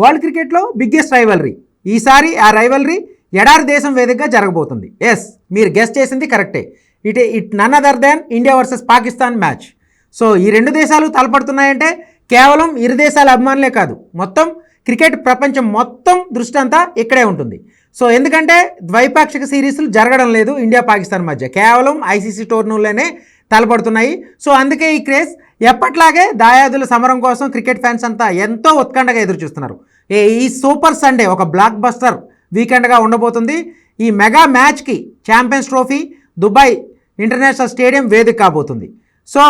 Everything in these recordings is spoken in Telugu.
వరల్డ్ క్రికెట్లో బిగ్గెస్ట్ రైవలరీ. ఈసారి ఆ రైవలరీ ఎడారి దేశం వేదికగా జరగబోతుంది. ఎస్ మీరు గెస్ట్ చేసింది కరెక్టే it it none other than India versus Pakistan match so ఈ రెండు దేశాలు తలపడుతున్నాయంటే కేవలం ఇరు దేశాల అభిమానులే కాదు. మొత్తం క్రికెట్ ప్రపంచం మొత్తం దృష్టి అంతా ఇక్కడే ఉంటుంది. సో ఎందుకంటే ద్వైపాక్షిక సిరీస్లు జరగడం లేదు ఇండియా పాకిస్తాన్ మధ్య. కేవలం ఐసీసీ టోర్నీలోనే తలపడుతున్నాయి. సో అందుకే ఈ క్రేజ్ ఎప్పట్లాగే దాయాదుల సమరం కోసం క్రికెట్ ఫ్యాన్స్ అంతా ఎంతో ఉత్కంఠగా ఎదురు చూస్తున్నారు. ఏ ఈ సూపర్ సండే ఒక బ్లాక్ బస్టర్ వీకెండ్గా ఉండబోతుంది. ఈ మెగా మ్యాచ్కి Champions Trophy Dubai International Stadium వేదిక కాబోతుంది. సో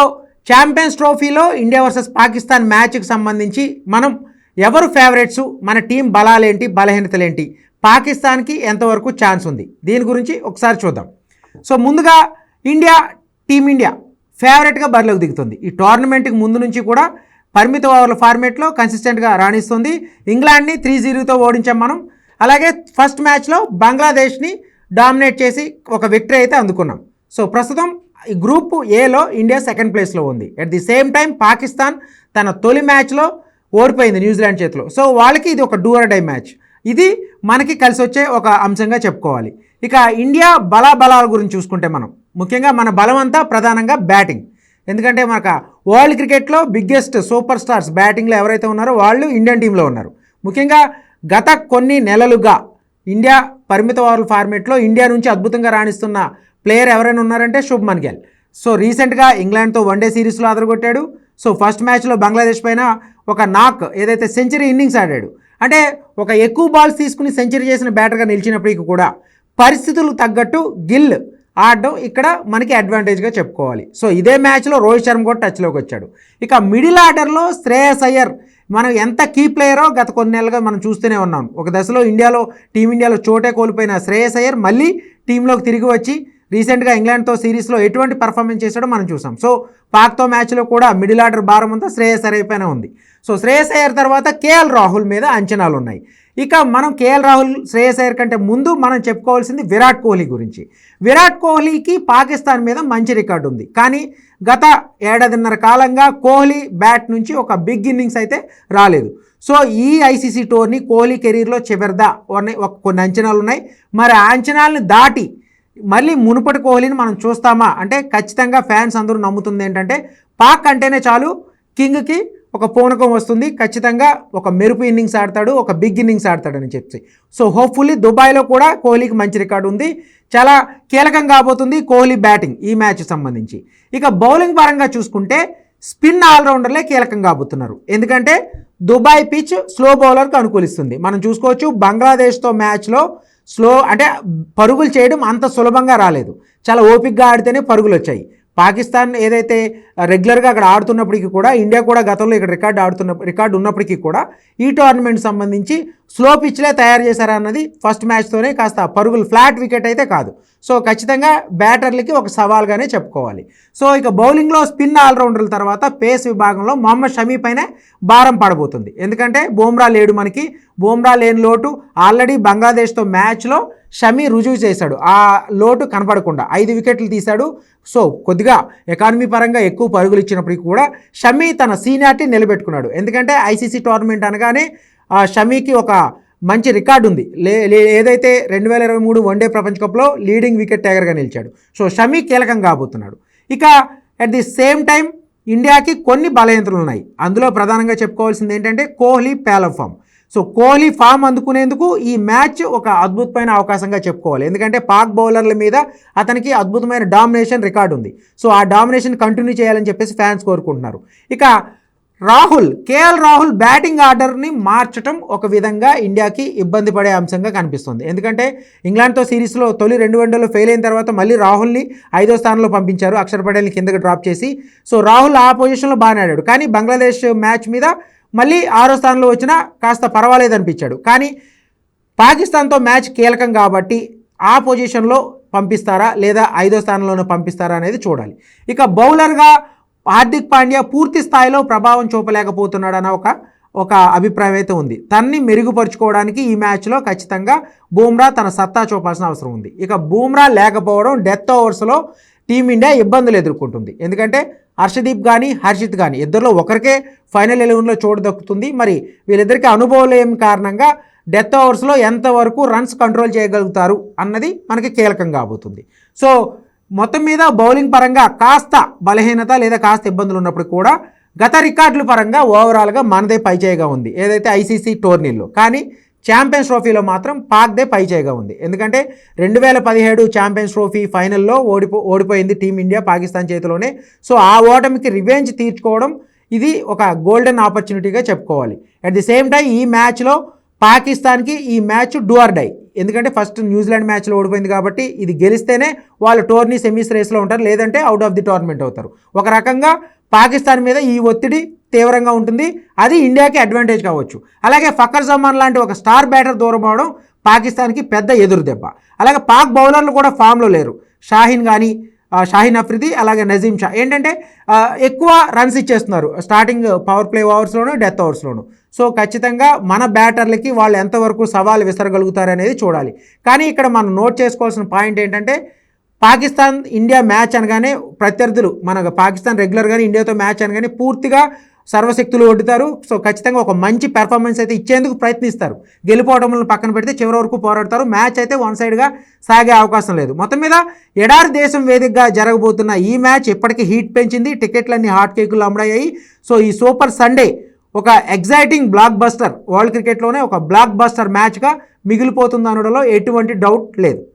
ఛాంపియన్స్ ట్రోఫీలో ఇండియా వర్సెస్ పాకిస్తాన్ మ్యాచ్కి సంబంధించి మనం ఎవరు ఫేవరెట్స్ మన టీం బలాలేంటి బలహీనతలేంటి పాకిస్తాన్కి ఎంతవరకు ఛాన్స్ ఉంది? దీని గురించి ఒకసారి చూద్దాం. సో ముందుగా ఇండియా టీమిండియా ఫేవరెట్గా బరిలోకి దిగుతుంది. ఈ టోర్నమెంట్కి ముందు నుంచి కూడా పరిమిత ఓవర్ల ఫార్మేట్లో కన్సిస్టెంట్గా రాణిస్తుంది. ఇంగ్లాండ్ని త్రీ జీరోతో ఓడించాం మనం. అలాగే ఫస్ట్ మ్యాచ్లో బంగ్లాదేశ్ని డామినేట్ చేసి ఒక విక్టరీ అయితే అందుకున్నాం. సో ప్రస్తుతం ఈ గ్రూప్ ఏలో ఇండియా సెకండ్ ప్లేస్లో ఉంది. At the same time Pakistan తన తొలి మ్యాచ్లో ఓడిపోయింది న్యూజిలాండ్ చేతిలో. సో వాళ్ళకి ఇది ఒక డూర్ డై మ్యాచ్. ఇది మనకి కలిసి వచ్చే ఒక అంశంగా చెప్పుకోవాలి. ఇక ఇండియా బలాబలాల గురించి చూసుకుంటే మనం. ముఖ్యంగా మన బలమంతా ప్రధానంగా బ్యాటింగ్ ఎందుకంటే మనకు వరల్డ్ క్రికెట్లో బిగ్గెస్ట్ సూపర్ స్టార్స్ బ్యాటింగ్లో ఎవరైతే ఉన్నారో వాళ్ళు ఇండియన్ టీంలో ఉన్నారు. ముఖ్యంగా గత కొన్ని నెలలుగా ఇండియా పరిమిత ఓవర్ల ఫార్మేట్లో ఇండియా నుంచి అద్భుతంగా రాణిస్తున్న ప్లేయర్ ఎవరైనా ఉన్నారంటే శుభ్మన్ గిల్. సో రీసెంట్గా ఇంగ్లాండ్తో వన్డే సిరీస్లో అదరగొట్టాడు సో ఫస్ట్ మ్యాచ్లో బంగ్లాదేశ్ పైన ఒక నాక్ ఏదైతే సెంచరీ ఇన్నింగ్స్ ఆడాడు. అంటే ఒక ఎక్కువ బాల్స్ తీసుకుని సెంచరీ చేసిన బ్యాటర్గా నిలిచినప్పటికీ కూడా పరిస్థితులు తగ్గట్టు గిల్ ఆడడం ఇక్కడ మనకి అడ్వాంటేజ్గా చెప్పుకోవాలి. సో ఇదే మ్యాచ్లో రోహిత్ శర్మ కూడా టచ్లోకి వచ్చాడు. ఇక మిడిల్ ఆర్డర్లో శ్రేయస్ అయ్యర్ మనం ఎంత కీ ప్లేయరో గత కొన్ని నెలలుగా మనం చూస్తూనే ఉన్నాం. ఒక దశలో ఇండియాలో టీమిండియాలో చోటే కోల్పోయిన శ్రేయస్ అయ్యర్ మళ్ళీ టీంలోకి తిరిగి వచ్చి రీసెంట్గా ఇంగ్లాండ్తో సిరీస్లో ఎటువంటి పర్ఫార్మెన్స్ చేశాడో మనం చూసాం. సో పాక్తో మ్యాచ్లో కూడా మిడిల్ ఆర్డర్ భారం అంతా శ్రేయస్ అయ్యర్ పైన ఉంది. సో శ్రేయస్ అయ్యర్ తర్వాత కేఎల్ రాహుల్ మీద అంచనాలు ఉన్నాయి ఇక మనం కేఎల్ రాహుల్ శ్రేయస్ అయ్యర్ కంటే ముందు మనం చెప్పుకోవాల్సింది విరాట్ కోహ్లీ గురించి. విరాట్ కోహ్లీకి పాకిస్తాన్ మీద మంచి రికార్డు ఉంది. కానీ గత ఏడాదిన్నర కాలంగా కోహ్లీ బ్యాట్ నుంచి ఒక బిగ్ ఇన్నింగ్స్ అయితే రాలేదు. సో ఈ ఐసీసీ టోర్ని కోహ్లీ కెరీర్లో చివరిదా కొన్ని ఒక కొన్ని అంచనాలు ఉన్నాయి. మరి ఆ అంచనాలను దాటి మళ్ళీ మునుపటి కోహ్లీని మనం చూస్తామా? అంటే ఖచ్చితంగా ఫ్యాన్స్ అందరూ నమ్ముతుంది ఏంటంటే పాక్ అంటేనే చాలు కింగ్కి ఒక పూనకం వస్తుంది ఖచ్చితంగా ఒక మెరుపు ఇన్నింగ్స్ ఆడతాడు ఒక బిగ్ ఇన్నింగ్స్ ఆడతాడని చెప్పి. సో హోప్ఫుల్లీ దుబాయ్లో కూడా కోహ్లీకి మంచి రికార్డు ఉంది. చాలా కీలకం కాబోతుంది కోహ్లీ బ్యాటింగ్ ఈ మ్యాచ్ సంబంధించి. ఇక బౌలింగ్ పరంగా చూసుకుంటే స్పిన్ ఆల్రౌండర్లే కీలకం కాబోతున్నారు. ఎందుకంటే దుబాయ్ పిచ్ స్లో బౌలర్కి అనుకూలిస్తుంది. మనం చూసుకోవచ్చు బంగ్లాదేశ్తో మ్యాచ్లో స్లో అంటే పరుగులు చేయడం అంత సులభంగా రాలేదు. చాలా ఓపిక్గా ఆడితేనే పరుగులు వచ్చాయి పాకిస్తాన్ ఏదైతే రెగ్యులర్గా అక్కడ ఆడుతున్నప్పటికీ కూడా ఇండియా కూడా గతంలో ఇక్కడ రికార్డు ఆడుతున్న రికార్డు ఉన్నప్పటికీ కూడా ఈ టోర్నమెంట్ సంబంధించి స్లో పిచ్లే తయారు చేశారన్నది ఫస్ట్ మ్యాచ్తోనే కాస్త పరుగులు ఫ్లాట్ వికెట్ అయితే కాదు. సో ఖచ్చితంగా బ్యాటర్లకి ఒక సవాల్గానే చెప్పుకోవాలి. సో ఇక బౌలింగ్లో స్పిన్ ఆల్రౌండర్ల తర్వాత పేస్ విభాగంలో మొహమ్మద్ షమీ పైనే భారం పడబోతుంది. ఎందుకంటే బూమ్రా లేడు మనకి బూమ్రా లేని లోటు ఆల్రెడీ బంగ్లాదేశ్తో మ్యాచ్లో షమీ రుజువు చేశాడు. ఆ లోటు కనపడకుండా ఐదు వికెట్లు తీశాడు. సో కొద్దిగా ఎకానమీ పరంగా ఎక్కువ పరుగులు ఇచ్చినప్పటికీ కూడా షమీ తన సీనియార్టీ నిలబెట్టుకున్నాడు. ఎందుకంటే ఐసీసీ టోర్నమెంట్ అనగానే షమీకి ఒక మంచి రికార్డు ఉంది. లే లే- ఏదైతే రెండు వేల ఇరవై మూడు వన్డే ప్రపంచ కప్లో లీడింగ్ వికెట్ టైగర్గా నిలిచాడు. సో షమీ కీలకం కాబోతున్నాడు. ఇక అట్ ది సేమ్ టైం ఇండియాకి కొన్ని బలయంత్రులు ఉన్నాయి. అందులో ప్రధానంగా చెప్పుకోవాల్సింది ఏంటంటే కోహ్లీ ప్యాలఫ్ ఫామ్. సో కోహ్లీ ఫామ్ అందుకునేందుకు ఈ మ్యాచ్ ఒక అద్భుతమైన అవకాశంగా చెప్పుకోవాలి. ఎందుకంటే పాక్ బౌలర్ల మీద అతనికి అద్భుతమైన డామినేషన్ రికార్డు ఉంది. సో ఆ డామినేషన్ కంటిన్యూ చేయాలని చెప్పేసి ఫ్యాన్స్ కోరుకుంటున్నారు. ఇక రాహుల్ కేఎల్ రాహుల్ బ్యాటింగ్ ఆర్డర్ని మార్చడం ఒక విధంగా ఇండియాకి ఇబ్బంది పడే అంశంగా కనిపిస్తుంది. ఎందుకంటే ఇంగ్లాండ్తో సిరీస్లో తొలి రెండు వన్డేలో ఫెయిల్ అయిన తర్వాత మళ్ళీ రాహుల్ని ఐదో స్థానంలో పంపించారు. అక్షర్ పటేల్ని కిందకి డ్రాప్ చేసి సో రాహుల్ ఆ పొజిషన్లో బాగానే ఆడాడు. కానీ బంగ్లాదేశ్ మ్యాచ్ మీద మళ్ళీ ఆరో స్థానంలో వచ్చినా కాస్త పర్వాలేదు అనిపించాడు కానీ పాకిస్తాన్తో మ్యాచ్ కీలకం కాబట్టి ఆ పొజిషన్లో పంపిస్తారా లేదా ఐదో స్థానంలోనే పంపిస్తారా అనేది చూడాలి. ఇక బౌలర్గా హార్దిక్ పాండ్యా పూర్తి స్థాయిలో ప్రభావం చూపలేకపోతున్నాడన్న ఒక ఒక అభిప్రాయం అయితే ఉంది. తన్ని మెరుగుపరుచుకోవడానికి ఈ మ్యాచ్లో ఖచ్చితంగా బూమ్రా తన సత్తా చూపాల్సిన అవసరం ఉంది. ఇక బూమ్రా లేకపోవడం డెత్ ఓవర్స్లో టీమిండియా ఇబ్బందులు ఎదుర్కొంటుంది. ఎందుకంటే హర్షదీప్ కానీ హర్షిత్ కానీ ఇద్దరిలో ఒకరికే ఫైనల్ ఎలెవెన్లో చోటు దక్కుతుంది. మరి వీళ్ళిద్దరికీ అనుభవం లేని కారణంగా డెత్ ఓవర్స్లో ఎంతవరకు రన్స్ కంట్రోల్ చేయగలుగుతారు అన్నది మనకి కీలకం కాబోతుంది. సో మొత్తం మీద బౌలింగ్ పరంగా కాస్త బలహీనత లేదా కాస్త ఇబ్బందులు ఉన్నప్పుడు కూడా గత రికార్డుల పరంగా ఓవరాల్గా మనదే పైచేయగా ఉంది. ఏదైతే ఐసీసీ టోర్నీల్లో. కానీ ఛాంపియన్స్ ట్రోఫీలో మాత్రం పాక్దే పైచేయగా ఉంది. ఎందుకంటే రెండు వేల పదిహేడు ఛాంపియన్స్ ట్రోఫీ ఫైనల్లో ఓడిపో ఓడిపోయింది టీమిండియా పాకిస్తాన్ చేతిలోనే. సో ఆ ఓటమికి రివెంజ్ తీర్చుకోవడం ఇది ఒక గోల్డెన్ ఆపర్చునిటీగా చెప్పుకోవాలి. అట్ ది సేమ్ టైం ఈ మ్యాచ్లో పాకిస్తాన్కి ఈ మ్యాచ్ డూ ఆర్ డై. ఎందుకంటే ఫస్ట్ న్యూజిలాండ్ మ్యాచ్లో ఓడిపోయింది కాబట్టి ఇది గెలిస్తేనే వాళ్ళు టోర్నీ సెమీస్ రేస్లో ఉంటారు లేదంటే అవుట్ ఆఫ్ ది టోర్నమెంట్ అవుతారు. ఒక రకంగా పాకిస్తాన్ మీద ఈ ఒత్తిడి తీవ్రంగా ఉంటుంది. అది ఇండియాకి అడ్వాంటేజ్ కావచ్చు. అలాగే ఫకర్ జమాన్ లాంటి ఒక స్టార్ బ్యాటర్ దూరం అవడం పాకిస్తాన్కి పెద్ద ఎదురు దెబ్బ అలాగే పాక్ బౌలర్లు కూడా ఫామ్లో లేరు. షాహీన్ కానీ షాహీన్ అఫ్రిది అలాగే నజీమ్ షా. ఏంటంటే ఎక్కువ రన్స్ ఇచ్చేస్తున్నారు. స్టార్టింగ్ పవర్ ప్లే ఓవర్స్లోను డెత్ ఓవర్స్లోను సో ఖచ్చితంగా మన బ్యాటర్లకి వాళ్ళు ఎంతవరకు సవాల్ విసరగలుగుతారు అనేది చూడాలి. కానీ ఇక్కడ మనం నోట్ చేసుకోవాల్సిన పాయింట్ ఏంటంటే పాకిస్తాన్ ఇండియా మ్యాచ్ అనగానే ప్రత్యర్థులు మన పాకిస్తాన్ రెగ్యులర్గానే ఇండియాతో మ్యాచ్ అనగానే పూర్తిగా సర్వశక్తులు ఒడ్డుతారు. సో ఖచ్చితంగా ఒక మంచి పెర్ఫార్మెన్స్ అయితే ఇచ్చేందుకు ప్రయత్నిస్తారు. గెలుపోవటములను పక్కన పెడితే చివరి వరకు పోరాడతారు. మ్యాచ్ అయితే వన్ సైడ్గా సాగే అవకాశం లేదు. మొత్తం మీద ఎడారి దేశం వేదికగా జరగబోతున్న ఈ మ్యాచ్ ఇప్పటికీ హీట్ పెంచింది. టికెట్లన్నీ హాట్ కేకులు అమ్ముడయ్యాయి. సో ఈ సూపర్ సండే ఒక ఎగ్జైటింగ్ బ్లాక్ బస్టర్ వరల్డ్ క్రికెట్లోనే ఒక బ్లాక్ బస్టర్ మ్యాచ్గా మిగిలిపోతుంది అనడంలో ఎటువంటి డౌట్ లేదు.